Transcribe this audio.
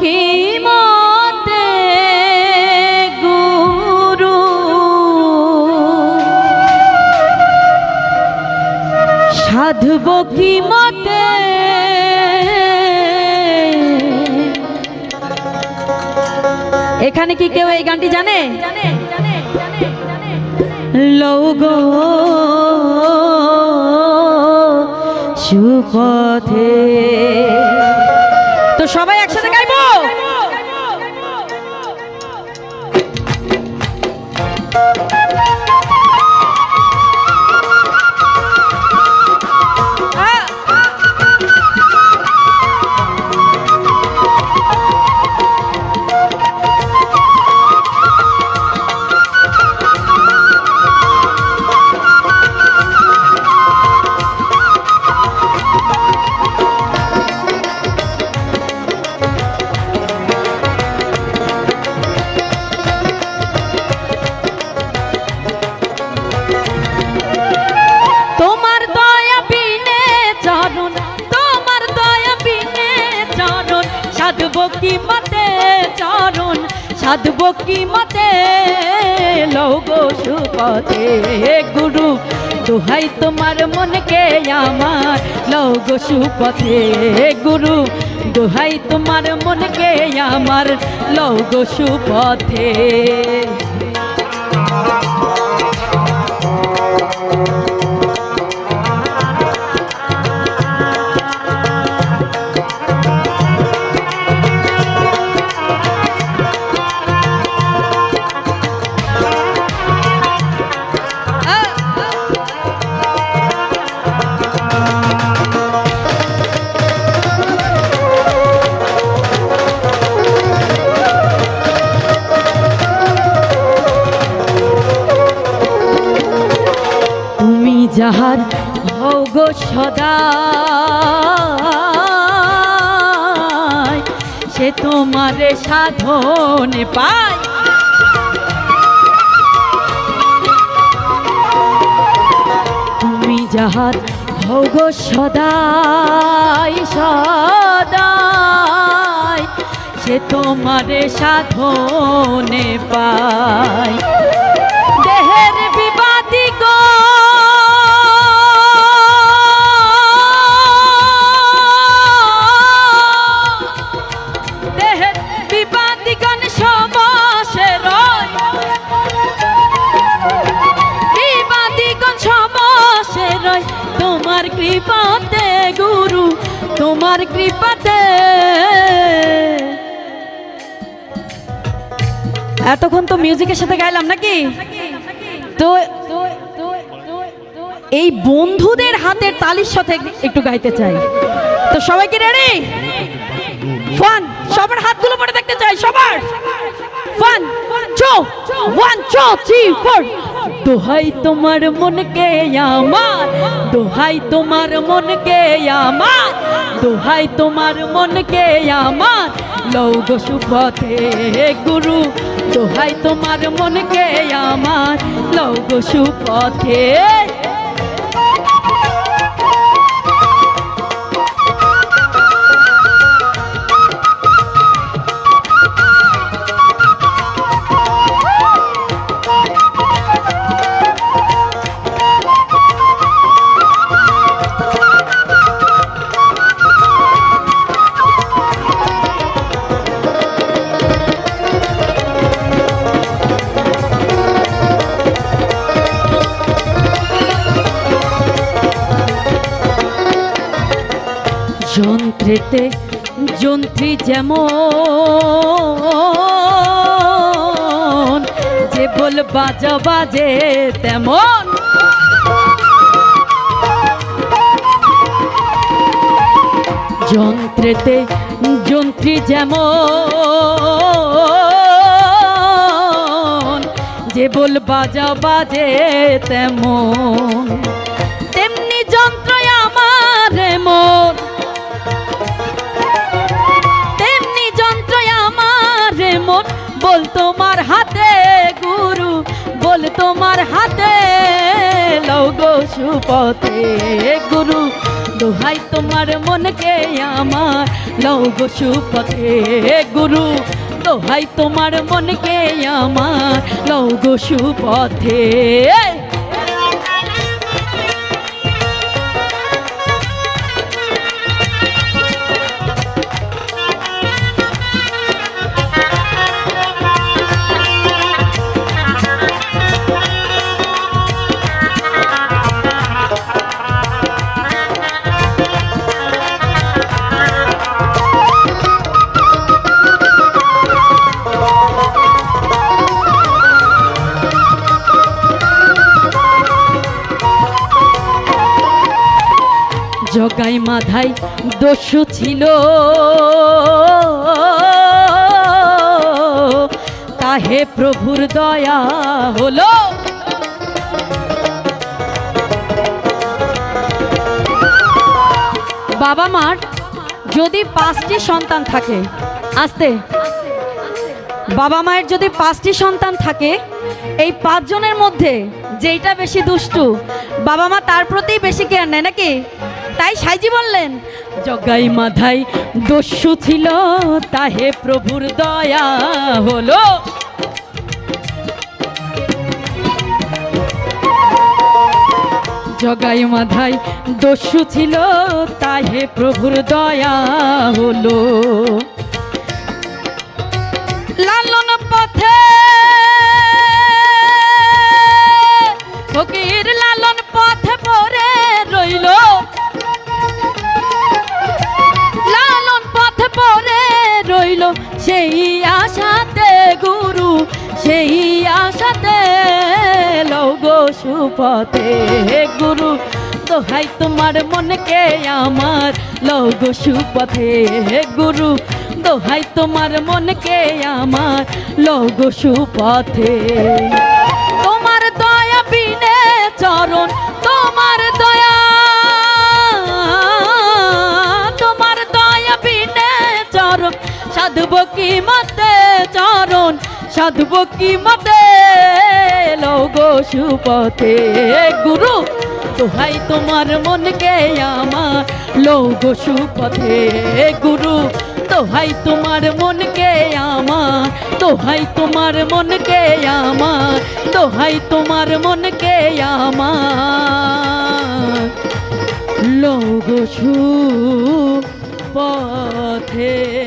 কি মতে গুরু? সাধব কি মতে এখানে কি কেউ এই গানটি জানে? লৌগ সুপথে সবাই একসাথে গাইবো। সাধব কি মতে লৌগ সুপথে। হে গুরু, দোহাই তোমার মনকে আমার। লৌগ সুপথে। হে গুরু, দোহাই তোমার মনকে আমার। লৌগ সুপথে। যাহার হও সদা। সে তোমারে সাধনে পায়। তুমি যাহার হও গো সদাই সদাই, সে তোমারে সাধনে পায়। তোমার কৃপাতে, গুরু, তোমার কৃপাতে। এতক্ষণ তো মিউজিকের সাথে গাইলাম নাকি? তো এই বন্ধুদের হাতের তালির সাথে একটু গাইতে চাই। তো সবাই কি রেডি ফান সবার হাতগুলো পরে দেখতে চাই, সবার। ফান চো ওয়ান চো থ্রি ফোর দোহাই তোমার মনকে আমার, দোহাই তোমার মনকে আমার, দোহাই তোমার মনকে আমার। লৌগ সুপথে গুরু, দোহাই তোমার মনকে আমার। লৌগ সুপথে যন্ত্রেতে, যন্ত্রী যেমন, যে বল বাজা বাজে তেমন। যন্ত্রেতে, যন্ত্রী যেমন, যে বল বাজা বাজে তেমন। তেমনি যন্ত্র আমার মন বল তোমার হাতে গুরু, বল তোমার হাতে লৌগো সুপথে গুরু। দোহাই তোমার মনকে আমার লৌগো সুপথে গুরু। দোহাই তোমার মনকে আমার লৌগো সুপথে জগাই মাথায় দস্যু ছিল। তাহে প্রভুর দয়া হলো। বাবা মার যদি পাঁচটি সন্তান থাকে, আসতে। বাবা মায়ের যদি পাঁচটি সন্তান থাকে, এই পাঁচজনের মধ্যে যেইটা বেশি দুষ্টু, বাবা মা তার প্রতি বেশি কেয়ার নেয় নাকি? তাই সাইজি বললেন, জগাই মাধাই দস্যু ছিল, তাহে প্রভুর দয়া হলো। জগাই মাধাই দস্যু ছিল, তাহে প্রভুর দয়া হলো। সুপথে। গুরু, দোহাই তোমার মনকে আমার। লৌগো সুপথে গুরু, দোহাই তোমার মনকে আমার। লৌগো সুপথে। তোমার দয়া বিনে চরণ, তোমার দয়া। তোমার দয়া বিনে চরণ, সাধব কি মতে চরণ, সাধব কি মতে লৌগো সুপথে। গুরু, দোহাই তোমার মনকে আমার। লৌগো সুপথে গুরু, দোহাই তোমার মনকে আমার। দোহাই তোমার মনকে আমার। দোহাই তোমার মনকে আমার। লৌগো সুপথে।